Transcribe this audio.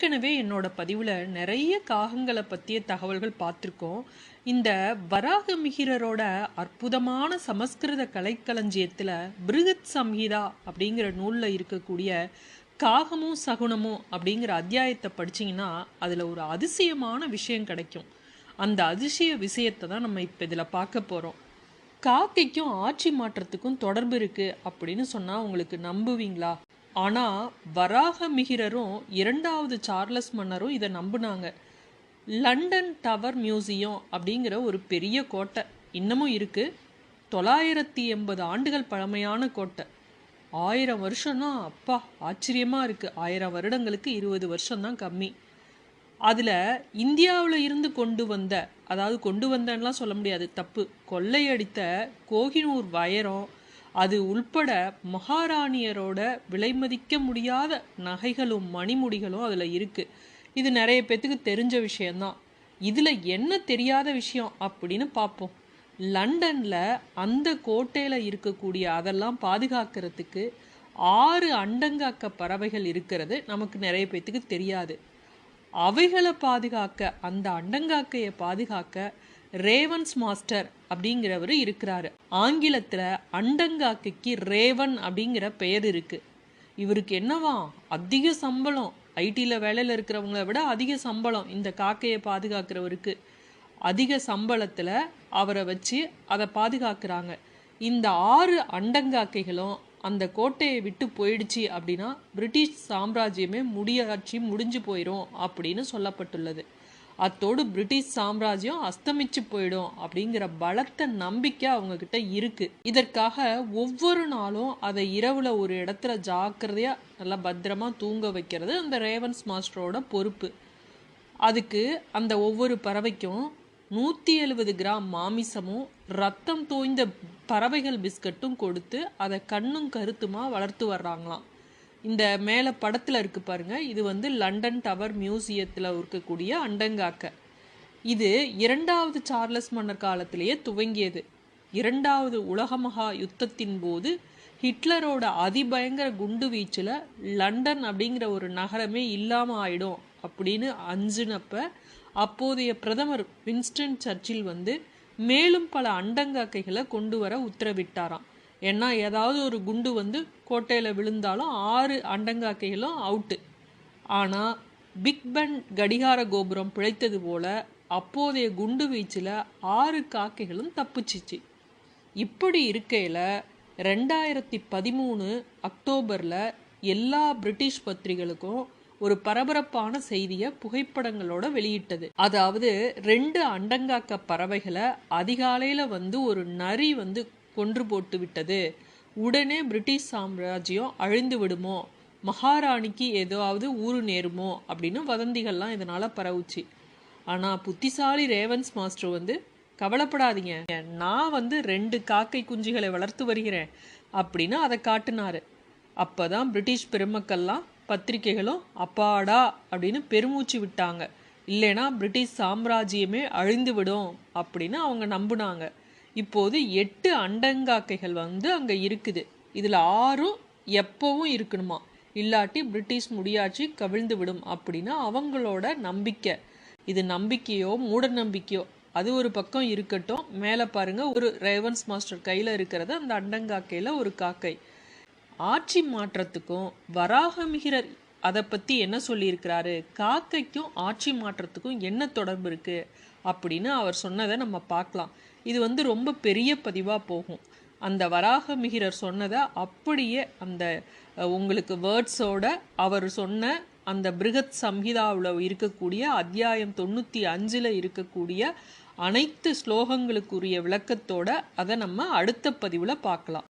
ஏற்கனவே என்னோட பதிவில் நிறைய காகங்களை பற்றிய தகவல்கள் பார்த்துருக்கோம். இந்த வராக மிகிரரோட அற்புதமான சமஸ்கிருத கலைக்களஞ்சியத்தில் பிருகத் சம்ஹிதா அப்படிங்கிற நூலில் இருக்கக்கூடிய காகமும் சகுனமும் அப்படிங்கிற அத்தியாயத்தை படிச்சீங்கன்னா அதில் ஒரு அதிசயமான விஷயம் கிடைக்கும். அந்த அதிசய விஷயத்தை தான் நம்ம இப்போ இதில் பார்க்க போகிறோம் காக்கைக்கும் ஆட்சி மாற்றத்துக்கும் தொடர்பு இருக்குது அப்படின்னு சொன்னால் உங்களுக்கு நம்புவீங்களா? ஆனால் வராக மிகிரரும் இரண்டாவது சார்லஸ் மன்னரும் இதை நம்பினாங்க. லண்டன் டவர் மியூசியம் அப்படிங்கிற ஒரு பெரிய கோட்டை. இன்னமும் இருக்குது தொள்ளாயிரத்தி எண்பது ஆண்டுகள் பழமையான கோட்டை. ஆயிரம் வருஷம்னா அப்பா ஆச்சரியமாக இருக்குது ஆயிரம் வருடங்களுக்கு இருபது வருஷம்தான் கம்மி. அதில் இந்தியாவில் இருந்து கொண்டு வந்த அதாவது கொண்டு வந்தேன்லாம் சொல்ல முடியாது தப்பு. கொள்ளையடித்த கோகினூர் வயரம் அது உள்பட மகாராணியரோட விலைமதிக்க முடியாத நகைகளும் மணிமுடிகளும் அதில் இருக்குது இது நிறைய பேத்துக்கு தெரிஞ்ச விஷயந்தான் இதில் என்ன தெரியாத விஷயம் அப்படின்னு பார்ப்போம் லண்டனில் அந்த கோட்டையில் இருக்கக்கூடிய அதெல்லாம் பாதுகாக்கிறதுக்கு ஆறு அண்டங்காக்க பறவைகள் இருக்கிறது நமக்கு நிறைய பேத்துக்கு தெரியாது. அவைகளை பாதுகாக்க அந்த அண்டங்காக்கையை பாதுகாக்க ரேவன்ஸ் மாஸ்டர் அப்படிங்கிறவர் இருக்கிறாரு. ஆங்கிலத்தில் அண்டங்காக்கைக்கு ரேவன் அப்படிங்கிற பெயர் இருக்கு. இவருக்கு என்னவா? அதிக சம்பளம். ஐடியில் வேலையில் இருக்கிறவங்கள விட அதிக சம்பளம் இந்த காக்கையை பாதுகாக்கிறவருக்கு. அதிக சம்பளத்தில் அவரை வச்சு அதை பாதுகாக்கிறாங்க. இந்த ஆறு அண்டங்காக்கைகளும் அந்த கோட்டையை விட்டு போயிடுச்சு அப்படின்னா பிரிட்டிஷ் சாம்ராஜ்யமே முடியாட்சி முடிஞ்சு போயிடும் அப்படின்னு சொல்லப்பட்டுள்ளது. அத்தோடு பிரிட்டிஷ் சாம்ராஜ்யம் அஸ்தமிச்சு போயிடும் அப்படிங்கிற பலத்த நம்பிக்கை அவங்க கிட்ட இருக்கு. இதற்காக ஒவ்வொரு நாளும் அதை இரவுல ஒரு இடத்துல ஜாக்கிரதையா நல்லா பத்திரமா தூங்க வைக்கிறது அந்த ரேவன்ஸ் மாஸ்டரோட பொறுப்பு. அதுக்கு அந்த ஒவ்வொரு பறவைக்கும் நூற்றி எழுபது கிராம் மாமிசமும் ரத்தம் தோய்ந்த பறவைகள் பிஸ்கட்டும் கொடுத்து அதை கண்ணும் கருத்துமாக வளர்த்து வர்றாங்களாம். இந்த மேலே படத்தில் இருக்கு பாருங்க. இது வந்து லண்டன் டவர் மியூசியத்தில் இருக்கக்கூடிய அண்டங்காக்க. இது இரண்டாவது சார்லஸ் மன்னர் காலத்திலேயே துவங்கியது. இரண்டாவது உலக மகா யுத்தத்தின் போது ஹிட்லரோட அதிபயங்கர குண்டு வீச்சில் லண்டன் அப்படிங்கிற ஒரு நகரமே இல்லாமல் ஆயிடும் அப்படின்னு அஞ்சுனப்ப அப்போதைய பிரதமர் வின்ஸ்டன் சர்ச்சில் வந்து மேலும் பல அண்டங்காக்கைகளை கொண்டு வர உத்தரவிட்டாராம். ஏன்னா ஏதாவது ஒரு குண்டு வந்து கோட்டையில் விழுந்தாலும் ஆறு அண்டங்காக்கைகளும் அவுட்டு. ஆனால் பிக் பென் கடிகார கோபுரம் பிழைத்தது போல அப்போதைய குண்டு வீச்சில் ஆறு காக்கைகளும் தப்பிச்சிச்சு. இப்படி இருக்கையில் ரெண்டாயிரத்தி பதிமூணு அக்டோபரில் எல்லா பிரிட்டிஷ் பத்திரிகளுக்கும் ஒரு பரபரப்பான செய்தியை புகைப்படங்களோட வெளியிட்டது. அதாவது ரெண்டு அண்டங்காக்க பறவைகளை அதிகாலையில் வந்து ஒரு நரி வந்து கொன்று போட்டு விட்டது உடனே பிரிட்டிஷ் சாம்ராஜ்யம் அழிந்து விடுமோ மகாராணிக்கு ஏதாவது ஊறு நேருமோ? அப்படின்னு வதந்திகள்லாம் இதனால் பரவுச்சு. ஆனால் புத்திசாலி ரேவன்ஸ் மாஸ்டர் வந்து கவலைப்படாதீங்க. நான் வந்து ரெண்டு காக்கை குஞ்சுகளை வளர்த்து வருகிறேன் அப்படின்னு அதை காட்டினாரு. அப்போ தான் பிரிட்டிஷ் பெருமக்கள்லாம் பத்திரிகைகளும் அப்பாடா அப்படின்னு பெருமூச்சு விட்டாங்க. இல்லைனா பிரிட்டிஷ் சாம்ராஜ்யமே அழிந்து விடும் அப்படின்னு அவங்க நம்புனாங்க. இப்போது எட்டு அண்டங்காக்கைகள் வந்து அங்கே இருக்குது. இதில் ஆறும் எப்போவும் இருக்கணுமா? இல்லாட்டி பிரிட்டிஷ் முடியாட்சி கவிழ்ந்து விடும் அப்படின்னு அவங்களோட நம்பிக்கை. இது நம்பிக்கையோ மூட நம்பிக்கையோ அது ஒரு பக்கம் இருக்கட்டும். மேலே பாருங்க ஒரு ரேவன்ஸ் மாஸ்டர் கையில் இருக்கிறது அந்த அண்டங்காக்கையில் ஒரு காக்கை. ஆட்சி மாற்றத்துக்கும் வராகமிகிரர் அதை பற்றி என்ன சொல்லியிருக்கிறாரு? காக்கைக்கும் ஆட்சி மாற்றத்துக்கும் என்ன தொடர்பு இருக்குது அப்படின்னு அவர் சொன்னதை நம்ம பார்க்கலாம். இது வந்து ரொம்ப பெரிய பதிவாக போகும். அந்த வராக மிகிரர் சொன்னதை அப்படியே அந்த உங்களுக்கு வேர்ட்ஸோட அவர் சொன்ன அந்த பிருகத் சம்ஹிதாவில் இருக்கக்கூடிய அத்தியாயம் தொண்ணூற்றி அஞ்சில் இருக்கக்கூடிய அனைத்து ஸ்லோகங்களுக்குரிய விளக்கத்தோட அதை நம்ம அடுத்த பதிவில் பார்க்கலாம்.